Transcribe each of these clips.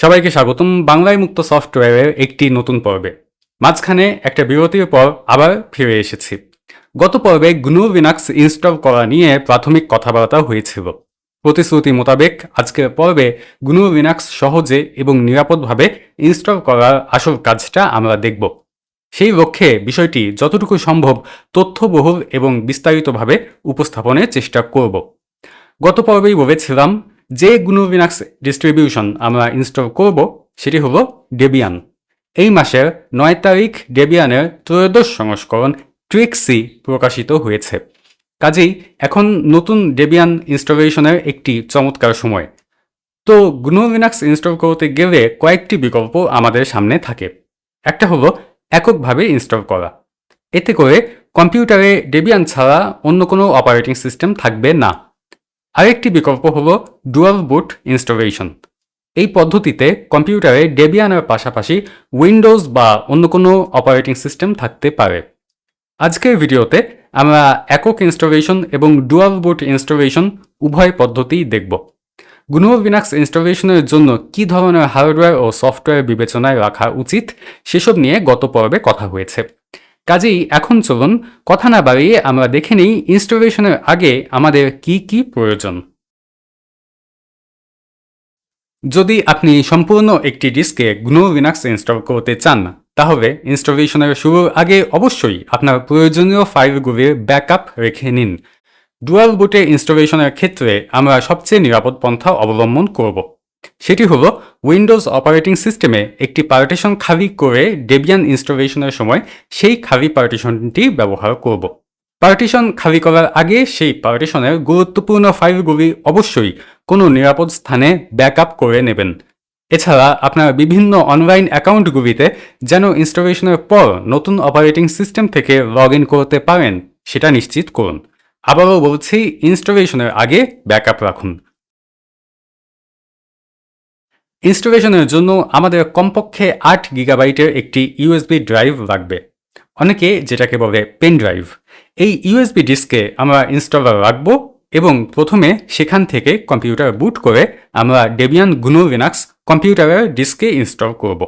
সবাইকে স্বাগতম। বাংলায় মুক্ত সফটওয়্যারের একটি নতুন পর্বে। মাঝখানে একটা বিরতির পর আবার ফিরে এসেছি। গত পর্বে গ্নু লিনাক্স ইনস্টল করা নিয়ে প্রাথমিক কথাবার্তা হয়েছিল। প্রতিশ্রুতি মোতাবেক আজকের পর্বে গ্নু লিনাক্স সহজে এবং নিরাপদভাবে ইনস্টল করার আসল কাজটা আমরা দেখব। সেই লক্ষ্যে বিষয়টি যতটুকু সম্ভব তথ্যবহুল এবং বিস্তারিতভাবে উপস্থাপনের চেষ্টা করব। গত পর্বেই বলেছিলাম যে গ্নু লিনাক্স ডিস্ট্রিবিউশন আমরা ইনস্টল করব, সেটি হলো ডেবিয়ান এই মাসের নয় তারিখ ডেবিয়ানের ত্রয়োদশ সংস্করণ ট্রিক্সি প্রকাশিত হয়েছে। কাজেই এখন নতুন ডেবিয়ান ইনস্টলেশনের একটি চমৎকার সময়। তো গ্নু লিনাক্স ইনস্টল করতে গেলে কয়েকটি বিকল্প আমাদের সামনে থাকে। একটা হলো এককভাবে ইনস্টল করা। এতে করে কম্পিউটারে ডেবিয়ান ছাড়া অন্য কোনো অপারেটিং সিস্টেম থাকবে না। আরেকটি বিকল্প হলো ডুয়াল বুট ইনস্টলেশন এই পদ্ধতিতে কম্পিউটারে ডেবিয়ানের পাশাপাশি উইন্ডোজ বা অন্য কোনো অপারেটিং সিস্টেম থাকতে পারে। আজকের ভিডিওতে আমরা একক ইনস্টলেশন এবং ডুয়াল বুট ইনস্টলেশন উভয় পদ্ধতিই দেখব। গ্নু লিনাক্স ইনস্টলেশনের জন্য কী ধরনের হার্ডওয়্যার ও সফটওয়্যার বিবেচনায় রাখা উচিত সেসব নিয়ে গত পর্বে কথা হয়েছে। কাজেই এখন চলুন কথা না বাড়িয়ে আমরা দেখে নিই ইনস্টলেশনের আগে আমাদের কি কি প্রয়োজন। যদি আপনি সম্পূর্ণ একটি ডিস্কে গ্নু লিনাক্স ইনস্টল করতে চান, তাহলে ইনস্টলেশনের শুরুর আগে অবশ্যই আপনার প্রয়োজনীয় ফাইলগুলির ব্যাকআপ রেখে নিন। ডুয়াল বুটে ইনস্টলেশনের ক্ষেত্রে আমরা সবচেয়ে নিরাপদ পন্থা অবলম্বন করব। সেটি হলো উইন্ডোজ অপারেটিং সিস্টেমে একটি পার্টিশন খালি করে ডেবিয়ান ইনস্টলেশনের সময় সেই খালি পার্টিশনটি ব্যবহার করব। পার্টিশন খালি করার আগে সেই পার্টিশনের গুরুত্বপূর্ণ ফাইলগুলি অবশ্যই কোনো নিরাপদ স্থানে ব্যাকআপ করে নেবেন। এছাড়া আপনার বিভিন্ন অনলাইন অ্যাকাউন্টগুলিতে যেন ইনস্টলেশনের পর নতুন অপারেটিং সিস্টেম থেকে লগ ইন করতে পারেন, সেটা নিশ্চিত করুন। আবারও বলছি ইনস্টলেশনের আগে ব্যাকআপ রাখুন। ইনস্টলেশনের জন্য আমাদের কমপক্ষে আট গিগাবাইটের একটি ইউএসবি ড্রাইভ লাগবে। অনেকে যেটাকে বলে পেন ড্রাইভ। এই ইউএসবি ডিস্কে আমরা ইনস্টলার রাখব এবং প্রথমে সেখান থেকে কম্পিউটার বুট করে আমরা ডেবিয়ান গুনো লিনাক্স কম্পিউটারের ডিস্কে ইনস্টল করব।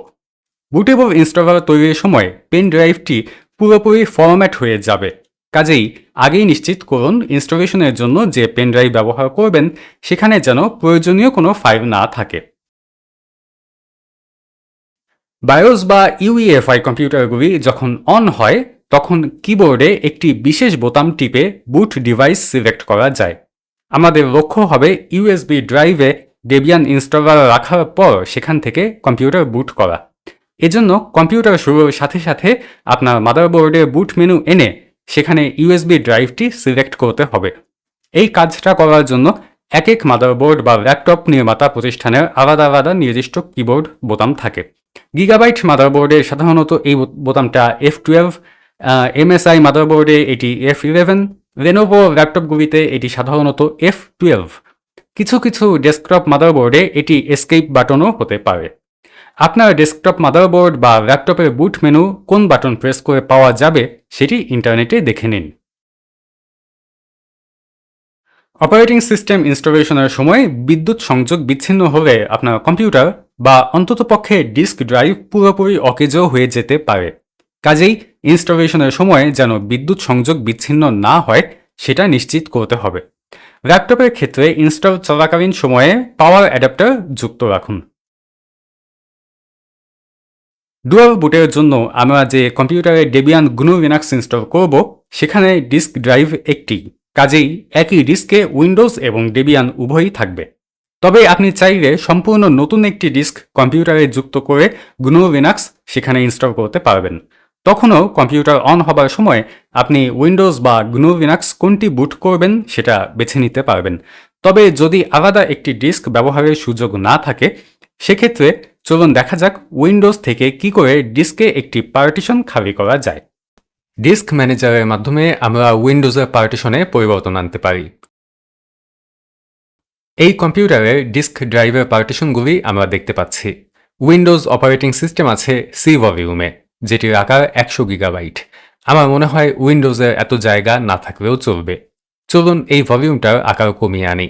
বুটেবল ইনস্টলার তৈরির সময় পেন ড্রাইভটি পুরোপুরি ফরম্যাট হয়ে যাবে। কাজেই আগেই নিশ্চিত করুন ইনস্টলেশনের জন্য যে পেন ড্রাইভ ব্যবহার করবেন, সেখানে যেন প্রয়োজনীয় কোনো ফাইল না থাকে। বায়োস বা ইউইএফআই কম্পিউটারগুলি যখন অন হয়, তখন কিবোর্ডে একটি বিশেষ বোতাম টিপে বুট ডিভাইস সিলেক্ট করা যায়। আমাদের লক্ষ্য হবে ইউএসবি ড্রাইভে ডেবিয়ান ইনস্টলার রাখার পর সেখান থেকে কম্পিউটার বুট করা। এজন্য কম্পিউটার শুরুর সাথে সাথে আপনার মাদারবোর্ডে বুট মেনু এনে সেখানে ইউএসবি ড্রাইভটি সিলেক্ট করতে হবে। এই কাজটা করার জন্য এক এক মাদারবোর্ড বা ল্যাপটপ নির্মাতা প্রতিষ্ঠানের আলাদা আলাদা নির্দিষ্ট কিবোর্ড বোতাম থাকে। গিগাবাইট মাদারবোর্ডে সাধারণত এই বোতামটা এফ টুয়েলভ এমএসআই মাদারবোর্ডে এটি এফ ইলেভেন লেনোভো ল্যাপটপগুলিতে এটি সাধারণত এফ টুয়েলভ কিছু কিছু ডেস্কটপ মাদারবোর্ডে এটি এসকেপ বাটনও হতে পারে। আপনার ডেস্কটপ মাদারবোর্ড বা ল্যাপটপের বুট মেনু কোন বাটন প্রেস করে পাওয়া যাবে সেটি ইন্টারনেটে দেখে নিন। অপারেটিং সিস্টেম ইনস্টলেশনের সময় বিদ্যুৎ সংযোগ বিচ্ছিন্ন হলে আপনার কম্পিউটার বা অন্ততপক্ষে ডিস্ক ড্রাইভ পুরোপুরি অকেজ হয়ে যেতে পারে। কাজেই ইনস্টলেশনের সময় যেন বিদ্যুৎ সংযোগ বিচ্ছিন্ন না হয়, সেটা নিশ্চিত করতে হবে। ল্যাপটপের ক্ষেত্রে ইনস্টল চলাকালীন সময়ে পাওয়ার অ্যাডাপ্টার যুক্ত রাখুন। ডুয়াল বুটের জন্য আমরা যে কম্পিউটারে ডেবিয়ান গ্নু লিনাক্স ইনস্টল করব, সেখানে ডিস্ক ড্রাইভ একটি। কাজেই একই ডিস্কে উইন্ডোজ এবং ডেবিয়ান উভয়ই থাকবে। তবে আপনি চাইলে সম্পূর্ণ নতুন একটি ডিস্ক কম্পিউটারে যুক্ত করে গ্নু লিনাক্স সেখানে ইনস্টল করতে পারবেন। তখনও কম্পিউটার অন হবার সময় আপনি উইন্ডোজ বা গ্নু লিনাক্স কোনটি বুট করবেন সেটা বেছে নিতে পারবেন। তবে যদি আলাদা একটি ডিস্ক ব্যবহারের সুযোগ না থাকে, সেক্ষেত্রে চলুন দেখা যাক উইন্ডোজ থেকে কি করে ডিস্কে একটি পার্টিশন খালি করা যায়। ডিস্ক ম্যানেজারের মাধ্যমে আমরা উইন্ডোজের পার্টিশনে পরিবর্তন আনতে পারি। এই কম্পিউটারের ডিস্ক ড্রাইভের পার্টিশনগুলি আমরা দেখতে পাচ্ছি। উইন্ডোজ অপারেটিং সিস্টেম আছে সি ভলিউমে যেটির আকার একশো গিগাবাইট। আমার মনে হয় উইন্ডোজের এত জায়গা না থাকলেও চলবে। চলুন এই ভলিউমটার আকার কমিয়ে আনি।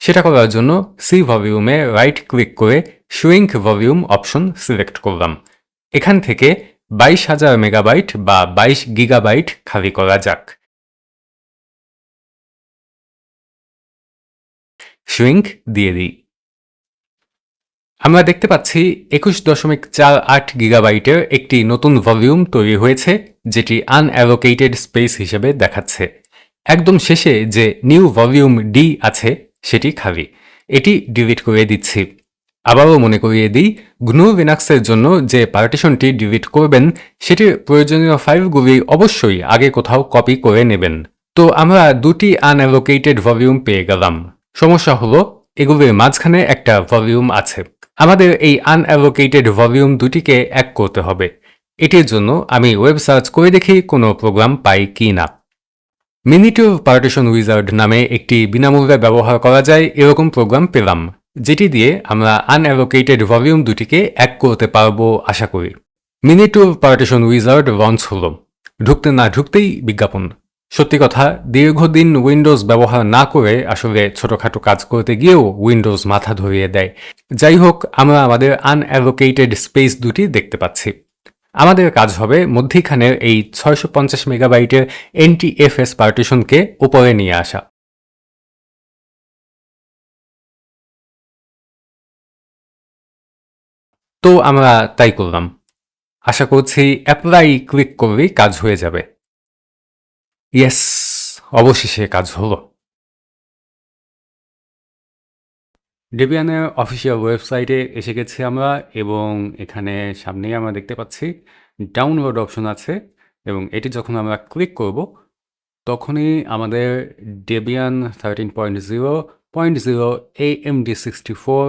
সেটা করার জন্য সি ভলিউমে রাইট ক্লিক করে শুইঙ্ক ভলিউম অপশন সিলেক্ট করলাম। এখান থেকে বাইশ হাজার মেগাবাইট বা বাইশ গিগাবাইট খালি করা যাক। শুইঙ্ক দিয়ে দিই। আমরা দেখতে পাচ্ছি একুশ দশমিক চার আট গিগাবাইটের একটি নতুন ভলিউম তৈরি হয়েছে, যেটি আনঅ্যালোকেটেড স্পেস হিসেবে দেখাচ্ছে। একদম শেষে যে নিউ ভলিউম ডি আছে, সেটি খালি। এটি ডিলিট করে দিচ্ছি। আবারও মনে করিয়ে দিই গ্নু লিনাক্সের জন্য যে পার্টিশনটি ডিলিট করবেন, সেটির প্রয়োজনীয় ফাইলগুলি অবশ্যই আগে কোথাও কপি করে নেবেন। তো আমরা দুটি আনঅ্যালোকেটেড ভলিউম পেয়ে গেলাম। সমস্যা হলো, এগুলির মাঝখানে একটা ভলিউম আছে। আমাদের এই আনঅ্যালোকেটেড ভলিউম দুটিকে এক করতে হবে। এটির জন্য আমি ওয়েব সার্চ করে দেখি কোনো প্রোগ্রাম পাই কি না। মিনিটিভ পার্টিশন উইজার্ড নামে একটি বিনামূল্যে ব্যবহার করা যায়, এরকম প্রোগ্রাম পেলাম। যেটি দিয়ে আমরা আনঅ্যালোকেটেড ভলিউম দুটিকে এক করতে পারব আশা করি। মিনিটিভ পার্টিশন উইজার্ড লঞ্চ হলো। ঢুকতে না ঢুকতেই বিজ্ঞাপন। সত্যি কথা, দীর্ঘদিন উইন্ডোজ ব্যবহার না করে আসলে ছোটখাটো কাজ করতে গিয়েও উইন্ডোজ মাথা ধরিয়ে দেয়। যাই হোক, আমরা আমাদের আনঅ্যালোকেটেড স্পেস দুটি দেখতে পাচ্ছি। আমাদের কাজ হবে মধ্যিখানের এই ছয়শো পঞ্চাশ মেগাবাইটের এনটিএফএস পার্টিশনকে উপরে নিয়ে আসা। তো আমরা তাই করলাম। আশা করছি অ্যাপ্লাই ক্লিক করলেই কাজ হয়ে যাবে। ইয়েস অবশেষে কাজ হলো। ডেবিয়ানের অফিসিয়াল ওয়েবসাইটে এসে গেছি আমরা এবং এখানে সামনেই আমরা দেখতে পাচ্ছি ডাউনলোড অপশন আছে এবং এটি যখন আমরা ক্লিক করব, তখনই আমাদের Debian thirteen point zero point zero A M D sixty four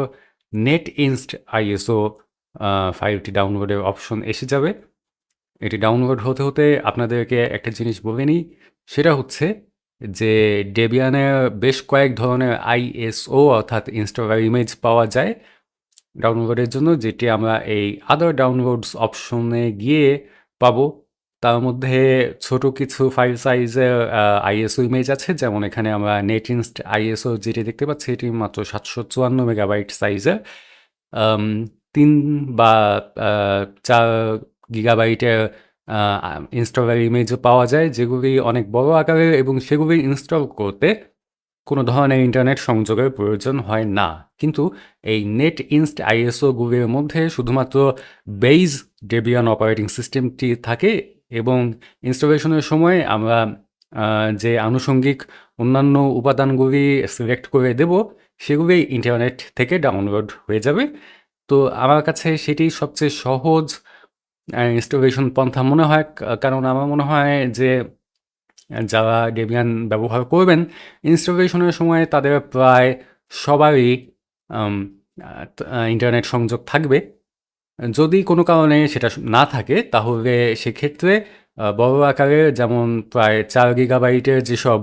net inst ISO ফাইলটি ডাউনলোডের অপশন এসে যাবে। এটি ডাউনলোড হতে হতে আপনাদেরকে একটা জিনিস বলে নিই, সেটা হচ্ছে যে ডেবিয়ানের বেশ কয়েক ধরনের আইএসও অর্থাৎ ইনস্টাগ্রাম ইমেজ পাওয়া যায় ডাউনলোডের জন্য, যেটি আমরা এই আদার ডাউনলোডস অপশনে গিয়ে পাবো। তার মধ্যে ছোট কিছু ফাইল সাইজের আইএসও ইমেজ আছে, যেমন এখানে আমরা নেট ইনস্ট আইএসও যেটি দেখতে পাচ্ছি, এটি মাত্র সাতশো চুয়ান্ন মেগাবাইট সাইজের বা চার গিগাবাইটের ইনস্টলার ইমেজও পাওয়া যায় যেগুলি অনেক বড় আকারের এবং সেগুলি ইনস্টল করতে কোনো ধরনের ইন্টারনেট সংযোগের প্রয়োজন হয় না। কিন্তু এই নেট ইনস্ট আইএসওগুলির মধ্যে শুধুমাত্র বেইজ ডেবিয়ান অপারেটিং সিস্টেমটি থাকে এবং ইনস্টলেশনের সময় আমরা যে আনুষঙ্গিক অন্যান্য উপাদানগুলি সিলেক্ট করে দেব, সেগুলি ইন্টারনেট থেকে ডাউনলোড হয়ে যাবে। তো আমার কাছে সেটি সবচেয়ে সহজ ইনস্টলেশন পন্থা মনে হয়। কারণ আমার মনে হয় যে, যারা ডেবিয়ান ব্যবহার করবেন ইনস্টলেশনের সময় তাদের প্রায় সবারই ইন্টারনেট সংযোগ থাকবে। যদি কোনো কারণে সেটা না থাকে, তাহলে সেক্ষেত্রে বড় আকারের যেমন প্রায় চার গিগাবাইটের যেসব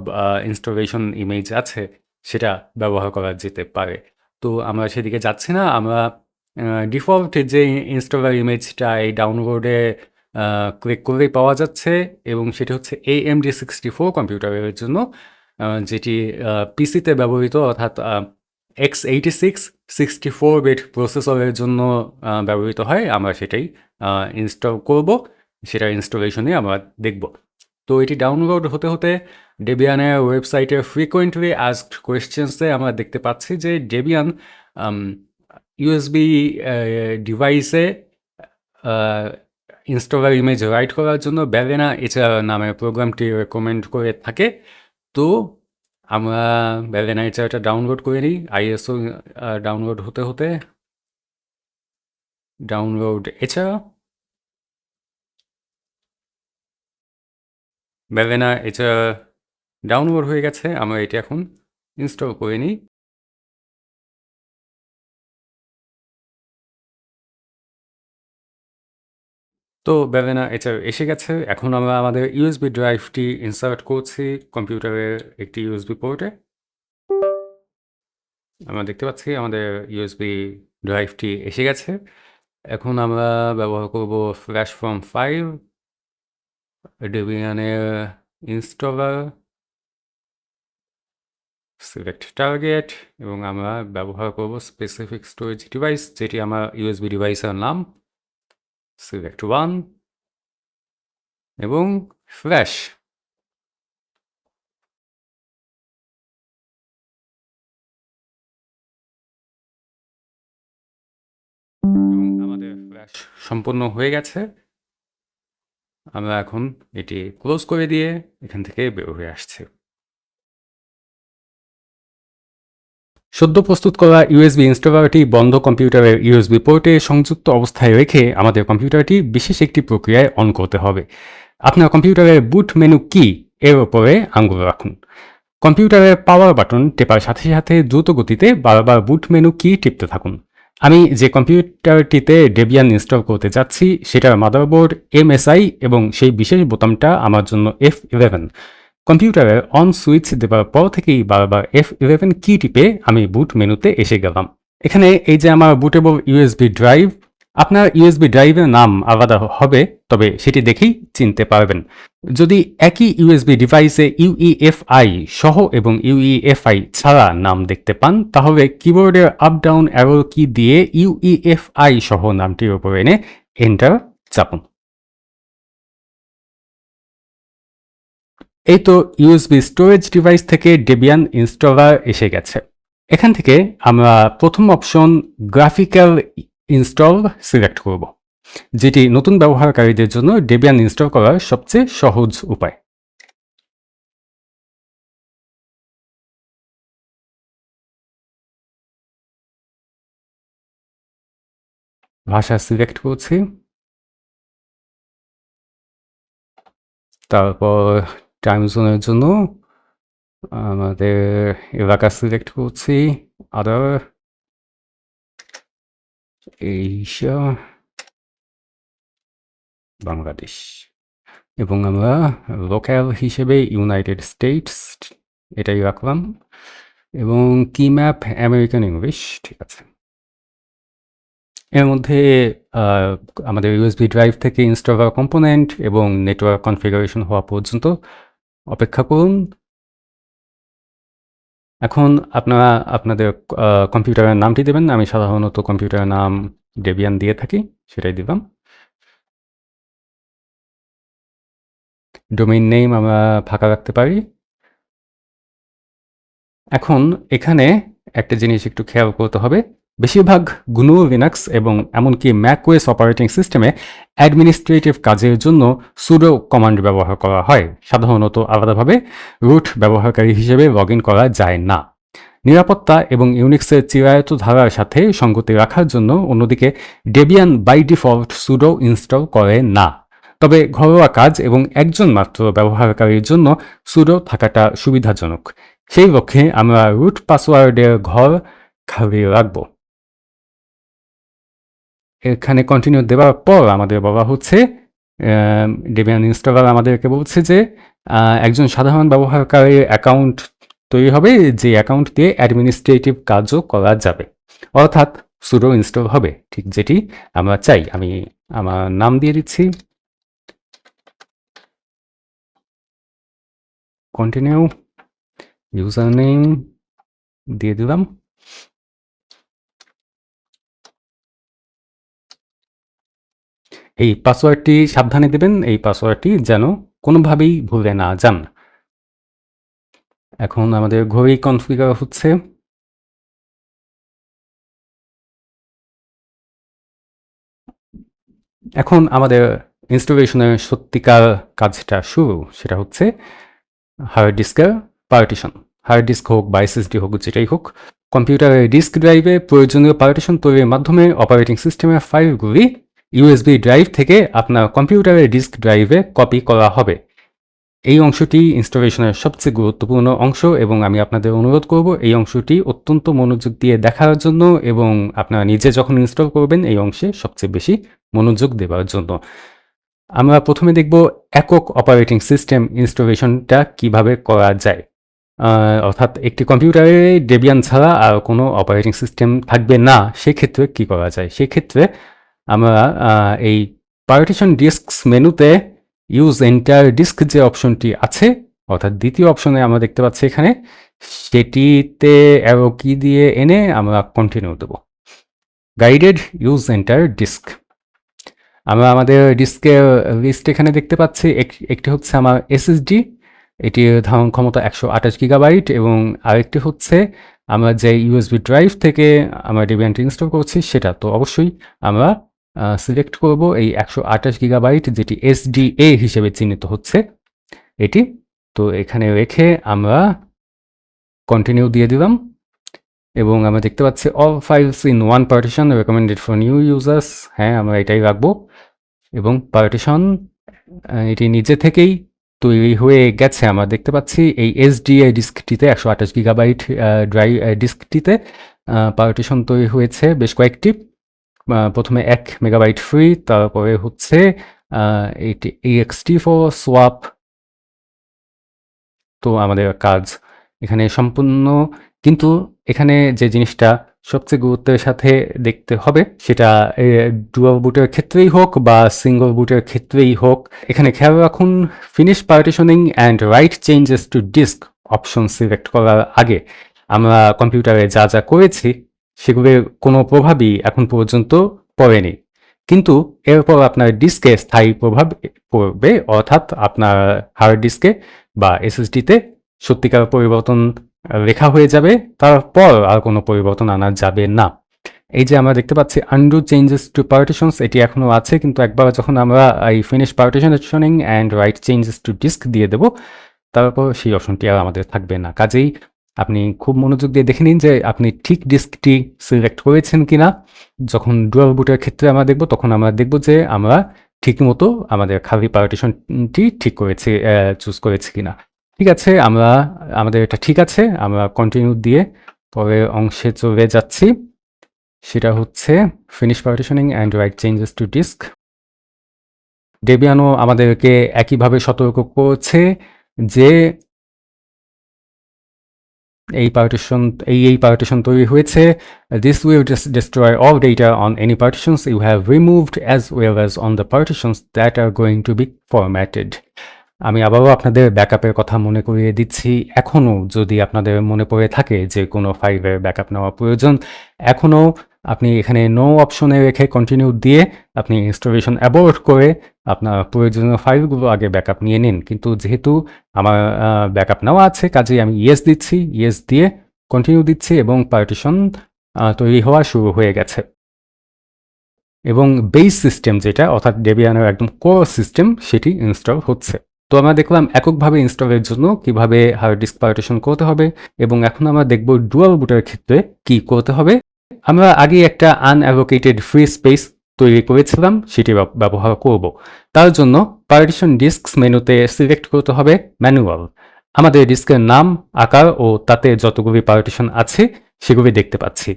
ইনস্টলেশন ইমেজ আছে, সেটা ব্যবহার করা যেতে পারে। তো আমরা সেদিকে যাচ্ছি না, আমরা ডিফল্ট যে ইনস্টলার ইমেজটা এই ডাউনলোডে ক্লিক করলেই পাওয়া যাচ্ছে এবং সেটি হচ্ছে A M D sixty four কম্পিউটারের জন্য যেটি পিসিতে ব্যবহৃত অর্থাৎ X eighty six sixty four bit প্রসেসরের জন্য ব্যবহৃত হয়। আমরা সেটাই ইনস্টল করব। সেটা ইনস্টলেশনে আমরা দেখব। তো এটি ডাউনলোড হতে হতে ডেবিয়ানের ওয়েবসাইটের ফ্রিকোয়েন্টলি আস্কড কোয়েশ্চেন্সে আমরা দেখতে পাচ্ছি যে ডেবিয়ান ইউএসবি ডিভাইসে ইনস্টলার ইমেজ রাইট করার জন্য ব্যালেনা এছাড়া নামে প্রোগ্রামটি রেকমেন্ড করে থাকে। তো আমরা ব্যালেনা এছাড়াটা ডাউনলোড করে নিই। আইএসও ডাউনলোড হতে হতে ডাউনলোড এছাড়া ব্যালেনা এছাড়া ডাউনলোড হয়ে গেছে। আমরা এটি এখন ইনস্টল করে নিই। তো ব্যাভেনা এটা এসে গেছে। এখন আমরা আমাদের ইউএসবি ড্রাইভটি ইনসার্ট করছি কম্পিউটারের একটি ইউএসবি পোর্টে আমরা দেখতে পাচ্ছি আমাদের ইউএসবি ড্রাইভটি এসে গেছে। এখন আমরা ব্যবহার করব ফ্ল্যাশ ফ্রম ফাইভ ডেবিয়ানের ইনস্টলার সিলেক্ট টার্গেট এবং আমরা ব্যবহার করব স্পেসিফিক স্টোরেজ ডিভাইস যেটি আমার ইউএসবি ডিভাইসের নাম। এবং ফ্ল্যাশ এবং আমাদের ফ্ল্যাশ সম্পূর্ণ হয়ে গেছে। আমরা এখন এটি ক্লোজ করে দিয়ে এখান থেকে বের হয়ে আসছি। সদ্য প্রস্তুত করা ইউএসবি ইনস্টলারটি বন্ধ কম্পিউটারের ইউএসবি পোর্টে সংযুক্ত অবস্থায় রেখে আমাদের কম্পিউটারটি বিশেষ একটি প্রক্রিয়ায় অন করতে হবে। আপনার কম্পিউটারের বুট মেনু কি এর ওপরে আঙ্গুল রাখুন। কম্পিউটারের পাওয়ার বাটন টেপার সাথে সাথে দ্রুত গতিতে বারবার বুট মেনু কি টিপতে থাকুন। আমি যে কম্পিউটারটিতে ডেবিয়ান ইনস্টল করতে যাচ্ছি, সেটার মাদারবোর্ড এমএসআই এবং সেই বিশেষ বোতামটা আমার জন্য এফ ইলেভেন কম্পিউটারের অন সুইচ দেওয়ার পর থেকেই বারবার এফ ইলেভেন কি টিপে আমি বুট মেনুতে এসে গেলাম। এখানে এই যে আমার বুটেবল ইউএসবি ড্রাইভ আপনার ইউএসবি ড্রাইভের নাম আলাদা হবে, তবে সেটি দেখেই চিনতে পারবেন। যদি একই ইউএসবি ডিভাইসে ইউইএফআই সহ এবং ইউইএফআই ছাড়া নাম দেখতে পান, তাহলে কিবোর্ডের আপ ডাউন অ্যারো কি দিয়ে ইউইএফআই সহ নামটির উপর এনে এন্টার চাপুন। এই তো ইউএসবি স্টোরেজ ডিভাইস থেকে ডেবিয়ান ইনস্টলার এসে গেছে। এখান থেকে আমরা প্রথম অপশন গ্রাফিক্যাল ইনস্টল সিলেক্ট করব, যেটি নতুন ব্যবহারকারীদের জন্য ডেবিয়ান ইনস্টল করার সবচেয়ে সহজ উপায়। ভাষা সিলেক্ট করছি। তারপর টাইম জোনের জন্য আমাদের এলাকা সিলেক্ট করছি আদার এশিয়া বাংলাদেশ এবং আমরা লোকাল হিসেবে ইউনাইটেড স্টেটস এটাই রাখলাম এবং কি ম্যাপ আমেরিকান ইংলিশ ঠিক আছে এর মধ্যে আমাদের ইউএসবি ড্রাইভ থেকে ইনস্টল করা কম্পোনেন্ট এবং নেটওয়ার্ক কনফিগারেশন হওয়া পর্যন্ত অপেক্ষা করুন। এখন আপনারা আপনাদের কম্পিউটারের নামটি দেবেন। আমি সাধারণত কম্পিউটারের নাম ডেবিয়ান দিয়ে থাকি, সেটাই দিলাম। ডোমেইন নেম আমরা ফাঁকা রাখতে পারি। এখন এখানে একটা জিনিস একটু খেয়াল করতে হবে। বেশিরভাগ গুনু লিনাক্স এবং এমনকি ম্যাকওয়েস অপারেটিং সিস্টেমে অ্যাডমিনিস্ট্রেটিভ কাজের জন্য সুডো কমান্ড ব্যবহার করা হয়। সাধারণত আলাদাভাবে রুট ব্যবহারকারী হিসেবে লগ করা যায় না। নিরাপত্তা এবং ইউনিক্সের চিরায়ত ধারার সাথে সঙ্গতি রাখার জন্য অন্যদিকে Debian by default sudo install করে না। তবে ঘরোয়া কাজ এবং একজন মাত্র ব্যবহারকারীর জন্য সুডো থাকাটা সুবিধাজনক। সেই লক্ষ্যে আমরা রুট পাসওয়ার্ডের ঘর খালি রাখব। এখানে কন্টিনিউ দেওয়ার পর আমাদের বলা হচ্ছে ডেবিয়ান ইনস্টলার আমাদেরকে বলছে যে একজন সাধারণ ব্যবহারকারীর অ্যাকাউন্ট তৈরি হবে, যে অ্যাকাউন্ট দিয়ে অ্যাডমিনিস্ট্রেটিভ কাজও করা যাবে। অর্থাৎ সুডো ইনস্টল হবে, ঠিক যেটি আমরা চাই। আমি আমার নাম দিয়ে দিচ্ছি। কন্টিনিউ ইউজার নেম দিয়ে দিলাম। এই পাসওয়ার্ডটি সাবধানে দেবেন, এই পাসওয়ার্ডটি যেন কোনোভাবেই ভুলে না যান। এখন আমাদের ঘড়ি কনফিগার হচ্ছে। এখন আমাদের ইনস্টলেশনের সত্যিকার কাজটা শুরু, সেটা হচ্ছে হার্ড ডিস্কের পার্টিশন হার্ড ডিস্ক হোক বা এসএসডি হোক, যেটাই হোক কম্পিউটারের ডিস্ক ড্রাইভে প্রয়োজনীয় পার্টিশন তৈরির মাধ্যমে অপারেটিং সিস্টেমের ফাইলগুলি ইউএসবি ড্রাইভ থেকে আপনার কম্পিউটারের ডিস্ক ড্রাইভে কপি করা হবে। এই অংশটি ইনস্টলেশনের সবচেয়ে গুরুত্বপূর্ণ অংশ এবং আমি আপনাদের অনুরোধ করব এই অংশটি অত্যন্ত মনোযোগ দিয়ে দেখার জন্য এবং আপনারা নিজে যখন ইনস্টল করবেন এই অংশে সবচেয়ে বেশি মনোযোগ দেওয়ার জন্য। আমরা প্রথমে দেখব একক অপারেটিং সিস্টেম ইনস্টলেশনটা কীভাবে করা যায়। অর্থাৎ একটি কম্পিউটারে ডেবিয়ান ছাড়া আর কোনো অপারেটিং সিস্টেম থাকবে না, সেক্ষেত্রে কি করা যায়? সেক্ষেত্রে আমরা এই পার্টিশন ডিস্কস মেনুতে ইউজ এন্টার ডিস্ক যে অপশনটি আছে, অর্থাৎ দ্বিতীয় অপশনে আমরা দেখতে পাচ্ছি এখানে, সেটিতে অ্যারো কি দিয়ে এনে আমরা কন্টিনিউ দেব। গাইডেড ইউজ এন্টার ডিস্ক আমরা আমাদের ডিস্কের লিস্ট এখানে দেখতে পাচ্ছি, এক- একটি হচ্ছে আমার এসএসডি এটির ধারণ ক্ষমতা একশো আঠাশ গিগাবাইট এবং আরেকটি হচ্ছে আমরা যে ইউএসবি ড্রাইভ থেকে আমরা ডিবিয়ানটি ইনস্টল করছি, সেটা তো অবশ্যই আমরা সিলেক্ট করব এই একশো আঠাশ গিগাবাইট যেটি এসডিএ হিসেবে চিহ্নিত হচ্ছে এটি। তো এখানে রেখে আমরা কন্টিনিউ দিয়ে দিলাম এবং আমরা দেখতে পাচ্ছি all files in one partition recommended for new users হ্যাঁ আমরা এটাই রাখব এবং পার্টিশন এটি নিজে থেকেই তৈরি হয়ে গেছে। আমরা দেখতে পাচ্ছি এই এসডিএ ডিস্কটিতে একশো আঠাশ গিগাবাইট ড্রাইভ ডিস্কটিতে পার্টিশন তৈরি হয়েছে বেশ কয়েকটি। প্রথমে এক মেগাবাইট ফ্রি তারপরে হচ্ছে এটি এক্সটি ফোর সোয়াপ তো আমাদের কাজ এখানে সম্পূর্ণ, কিন্তু এখানে যে জিনিসটা সবচেয়ে গুরুত্বের সাথে দেখতে হবে, সেটা ডুয়াল বুটের ক্ষেত্রেই হোক বা সিঙ্গল বুটের ক্ষেত্রেই হোক, এখানে খেয়াল রাখুন finish partitioning and write changes to disk option select করার আগে আমরা কম্পিউটারে যা যা করেছি সেগুলোর কোনো প্রভাবই এখন পর্যন্ত পড়েনি। কিন্তু এরপর আপনার ডিস্কে স্থায়ী প্রভাব পড়বে, অর্থাৎ আপনার হার্ড ডিস্কে বা এসএসডিতে সত্যিকার পরিবর্তন লেখা হয়ে যাবে, তারপর আর কোনো পরিবর্তন আনা যাবে না। এই যে আমরা দেখতে পাচ্ছি আন্ডু চেঞ্জেস টু পার্টিশনস এটি এখনও আছে, কিন্তু একবার যখন আমরা এই finish partitioning and write changes to disk দিয়ে দেব, তারপর সেই অপশনটি আর আমাদের থাকবে না। কাজেই আপনি খুব মনোযোগ দিয়ে দেখে নিন যে আপনি ঠিক ডিস্কটি সিলেক্ট করেছেন কিনা। যখন ডুয়াল বুটের ক্ষেত্রে আমরা দেখব, তখন আমরা দেখব যে আমরা ঠিকমতো আমাদের খালি পার্টিশনটি ঠিক করেছি চুজ করেছি কিনা। ঠিক আছে, আমরা, আমাদের এটা ঠিক আছে, আমরা কন্টিনিউ দিয়ে পরের অংশে চলে যাচ্ছি। সেটা হচ্ছে finish partitioning and write changes to disk ডেবিয়ানো আমাদেরকে একইভাবে সতর্ক করছে যে এই পার্টিশন এই এই পার্টিশন তৈরি হয়েছে। This will destroy all data on any partitions you have removed as well as on the partitions that are going to be formatted আমি আবারও আপনাদের ব্যাকআপের কথা মনে করিয়ে দিচ্ছি। এখনও যদি আপনাদের মনে পড়ে থাকে যে কোনো ফাইলের ব্যাকআপ নেওয়া প্রয়োজন, এখনও আপনি এখানে নো অপশনে রেখে কন্টিনিউ দিয়ে আপনি ইনস্টলেশন অ্যাবোর্ট করে আপনার প্রয়োজনীয় ফাইলগুলো আগে ব্যাকআপ নিয়ে নিন। কিন্তু যেহেতু আমার ব্যাকআপ নেওয়া আছে, কাজেই আমি ইয়েস দিচ্ছি ইয়েস দিয়ে কন্টিনিউ দিচ্ছি এবং পার্টিশন তৈরি হওয়া শুরু হয়ে গেছে। এবং বেস সিস্টেম যেটা, অর্থাৎ ডেবিয়ানের একদম কোর সিস্টেম সেটি ইনস্টল হচ্ছে। তো আমরা দেখলাম এককভাবে ইনস্টলের জন্য কীভাবে হার্ড ডিস্ক পার্টিশন করতে হবে এবং এখন আমরা দেখব ডুয়াল বুটের ক্ষেত্রে কি করতে হবে। আমরা আগে একটা আনঅ্যাভোকেটেড ফ্রি স্পেস তৈরি করেছিলাম, সেটি ব্যবহার করব। তার জন্য পার্টিশন ডিস্কস মেনুতে সিলেক্ট করতে হবে ম্যানুয়াল আমাদের ডিস্কের নাম, আকার ও তাতে যতগুলি পার্টিশন আছে, সেগুলি দেখতে পাচ্ছি।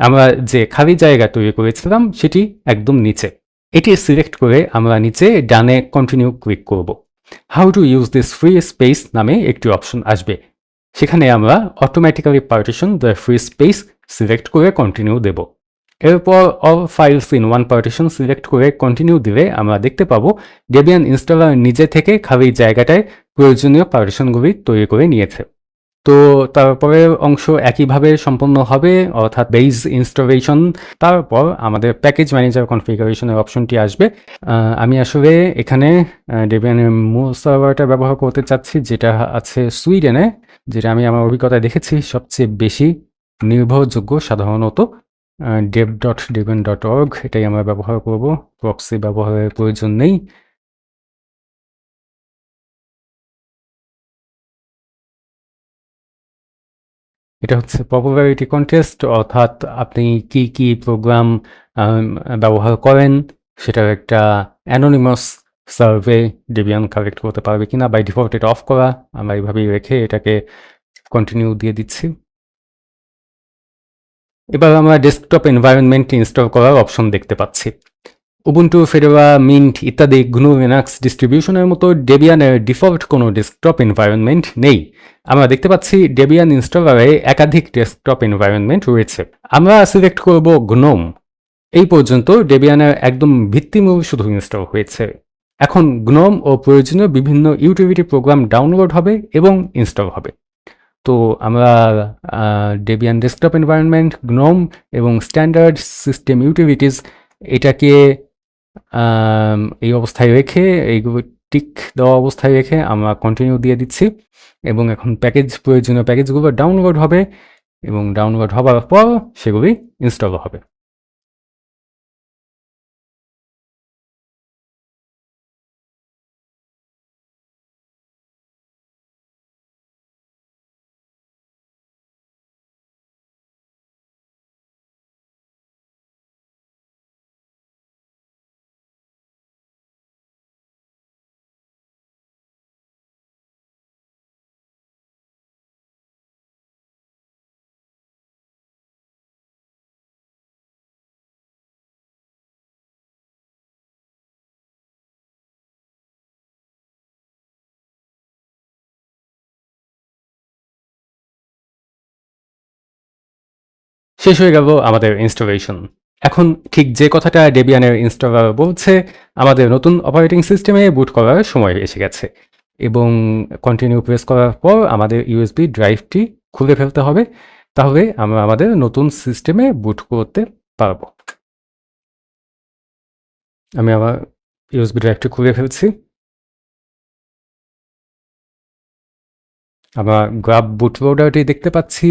আমরা যে খালি জায়গা তৈরি করেছিলাম, সেটি একদম নিচে। এটি সিলেক্ট করে আমরা নিচে ডানে কন্টিনিউ ক্লিক করব। How to use this free space নামে একটি অপশন আসবে। সেখানে আমরা automatically partition the free space select করে কন্টিনিউ দেব। এরপর all files in one partition select করে কন্টিনিউ দিলে আমরা দেখতে পাবো ডেবিয়ান ইনস্টলার নিজে থেকে খালি জায়গাটায় প্রয়োজনীয় পার্টিশনগুলি তৈরি করে নিয়েছে। তো তারপরের অংশ একইভাবে সম্পন্ন হবে, অর্থাৎ বেজ ইনস্টলেশন তারপর আমাদের প্যাকেজ ম্যানেজার কনফিগারেশনের অপশনটি আসবে। আমি আসলে এখানে ডেবিয়ানের মূল সার্ভারটা ব্যবহার করতে চাচ্ছি, যেটা আছে সুইডেনে। যেটা আমি আমার অভিজ্ঞতায় দেখেছি সবচেয়ে বেশি নির্ভরযোগ্য সাধারণত deb dot Debian dot org এটাই আমরা ব্যবহার করব। প্রক্সি ব্যবহারের প্রয়োজন নেই। এটা হচ্ছে পপুলারিটি কন্টেস্ট অর্থাৎ আপনি কি কি প্রোগ্রাম ব্যবহার করেন, সেটার একটা অ্যানোনিমাস সার্ভে ডেবিয়ান কালেক্ট করতে পারবে কিনা? বাই ডিফল্ট এটা অফ করা। আমরা এইভাবেই রেখে এটাকে কন্টিনিউ দিয়ে দিচ্ছি। এবার আমরা ডেস্কটপ এনভায়রনমেন্ট ইনস্টল করার অপশন দেখতে পাচ্ছি। উবুন্টু ফেডোরা মিন্ট ইত্যাদি গ্নু লিনাক্স ডিস্ট্রিবিউশনের মতো ডেবিয়ানের ডিফল্ট কোনো ডেস্কটপ এনভায়রনমেন্ট নেই। আমরা দেখতে পাচ্ছি ডেবিয়ান ইনস্টলারে একাধিক ডেস্কটপ এনভায়রনমেন্ট রয়েছে। আমরা সিলেক্ট করব গ্নোম এই পর্যন্ত ডেবিয়ানের একদম ভিত্তিমূল শুধু ইনস্টল হয়েছে। এখন গ্নোম ও প্রয়োজনীয় বিভিন্ন ইউটিলিটি প্রোগ্রাম ডাউনলোড হবে এবং ইনস্টল হবে। তো আমরা ডেবিয়ান ডেস্কটপ এনভায়রনমেন্ট গ্নোম এবং স্ট্যান্ডার্ড সিস্টেম ইউটিলিটিস এটাকে এই অবস্থায় রেখে এইগুলো টিক দেওয়া অবস্থায় রেখে আমরা কন্টিনিউ দিয়ে দিচ্ছি এবং এখন প্যাকেজ প্রয়োজনীয় প্যাকেজগুলো ডাউনলোড হবে এবং ডাউনলোড হবার পর সেগুলি ইনস্টল হবে। শেষ হয়ে গেল আমাদের ইনস্টলেশন এখন ঠিক যে কথাটা ডেবিয়ানের ইনস্টলার বলছে, আমাদের নতুন অপারেটিং সিস্টেমে বুট করার সময় এসে গেছে। এবং কন্টিনিউ প্রেস করার পর আমাদের ইউএসবি ড্রাইভটি খুলে ফেলতে হবে, তাহলে আমরা আমাদের নতুন সিস্টেমে বুট করতে পারব। আমি আমার ইউএসবি ড্রাইভটি খুলে ফেলছি। আমরা গ্রাব বুট লোডারটি দেখতে পাচ্ছি।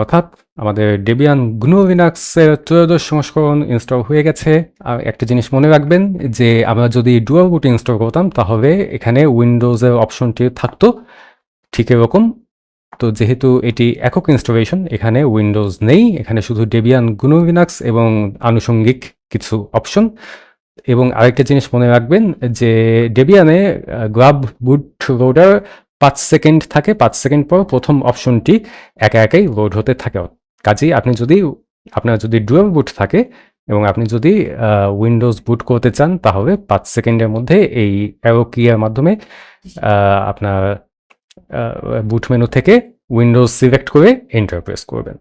অর্থাৎ আমাদের ডেবিয়ান গ্নু লিনাক্সের ত্রয়োদশ সংস্করণ ইনস্টল হয়ে গেছে। আর একটা জিনিস মনে রাখবেন যে, আমরা যদি ডুয়াল বুট ইনস্টল করতাম, তাহলে এখানে উইন্ডোজের অপশনটি থাকতো ঠিক এরকম। তো যেহেতু এটি একক ইনস্টলেশন এখানে উইন্ডোজ নেই, এখানে শুধু ডেবিয়ান গ্নু লিনাক্স এবং আনুষঙ্গিক কিছু অপশন এবং আরেকটা জিনিস মনে রাখবেন যে ডেবিয়ানে গ্রাব বুট লোডার পাঁচ সেকেন্ড থাকে, পাঁচ সেকেন্ড পর প্রথম অপশনটি একা একাই লোড হতে থাকে। কাজেই আপনি যদি, আপনার যদি ডুয়েল বুট থাকে এবং আপনি যদি উইন্ডোজ বুট করতে চান, তাহলে পাঁচ সেকেন্ডের মধ্যে এই অ্যারো মাধ্যমে আপনার বুট মেনু থেকে উইন্ডোজ সিলেক্ট করে এন্টার প্রেস করবেন।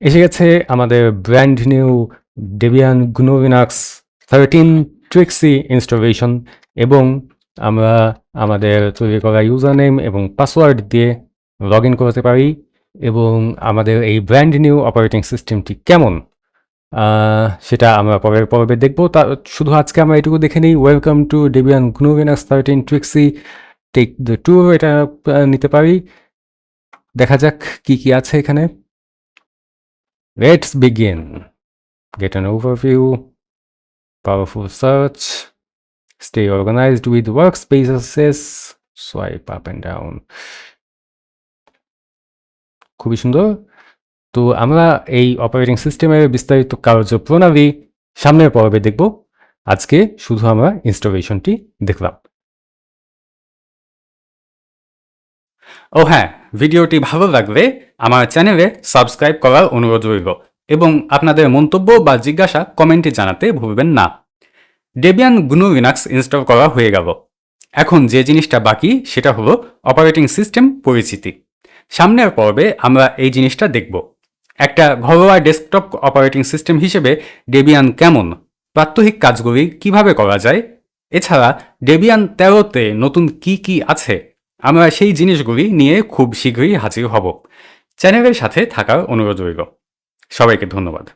এসে গেছে আমাদের brand new Debian GNU Linux thirteen trixie installation এবং আমরা আমাদের তৈরি করা ইউজার নেম এবং পাসওয়ার্ড দিয়ে লগ ইন করতে পারি এবং আমাদের এই ব্র্যান্ড নিউ অপারেটিং সিস্টেমটি কেমন? সেটা আমরা পরের পর্বে দেখব। তা, শুধু আজকে আমরা এটুকু দেখে নিই। Welcome to Debian GNU Linux thirteen trixie take the tour এটা নিতে পারি। দেখা যাক কি কি আছে এখানে। Let's begin. Get an overview, powerful search, stay organized with workspaces, swipe up and down. খুবই সুন্দর তো আমরা এই অপারেটিং সিস্টেমের বিস্তারিত কার্যপ্রণালী সামনের পর্বে দেখব আজকে শুধু আমরা ইনস্টলেশনটি দেখলাম ও হ্যাঁ ভিডিওটি ভালো লাগলে আমার চ্যানেলে সাবস্ক্রাইব করার অনুরোধ রইল এবং আপনাদের মন্তব্য বা জিজ্ঞাসা কমেন্টে জানাতে ভুলবেন না। ডেবিয়ান গুনু লিনাক্স ইনস্টল করা হয়ে গেল। এখন যে জিনিসটা বাকি, সেটা হলো অপারেটিং সিস্টেম পরিচিতি। সামনের পর্বে আমরা এই জিনিসটা দেখব। একটা ঘরোয়া ডেস্কটপ অপারেটিং সিস্টেম হিসেবে ডেবিয়ান কেমন, প্রাত্যহিক কাজগুলি কীভাবে করা যায়, এছাড়া ডেবিয়ান তেরোতে নতুন কি কি আছে আমরা সেই জিনিসগুলি নিয়ে খুব শীঘ্রই হাজির হব। চ্যানেলের সাথে থাকার অনুরোধ রইল। সবাইকে ধন্যবাদ।